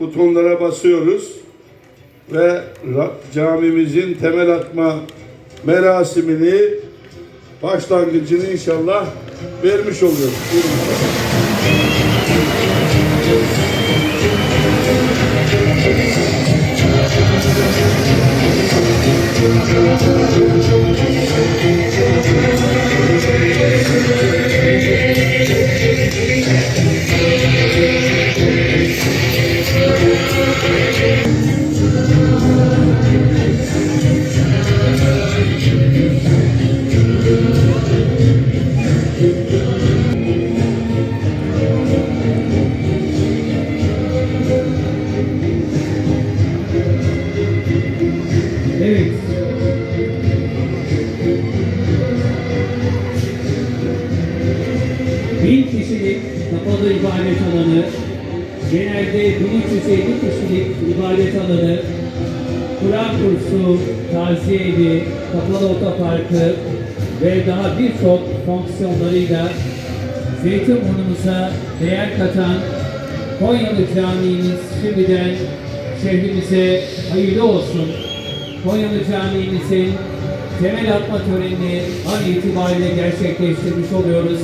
butonlara basıyoruz ve camimizin temel atma merasimini başlangıcını inşallah vermiş oluyoruz. Buyurun. Evet. Bin kişilik kapalı ibadet alanı, genelde 1350 kişilik ibadet alanı, Kur'an kursu, taziye evi, kapalı otoparkı ve daha birçok fonksiyonlarıyla Zeytinburnu'muza değer katan Konyalı Camii'miz şimdiden şehrimize hayırlı olsun. Konyalı Camii'mizin temel atma törenini an itibariyle gerçekleştirmiş oluyoruz.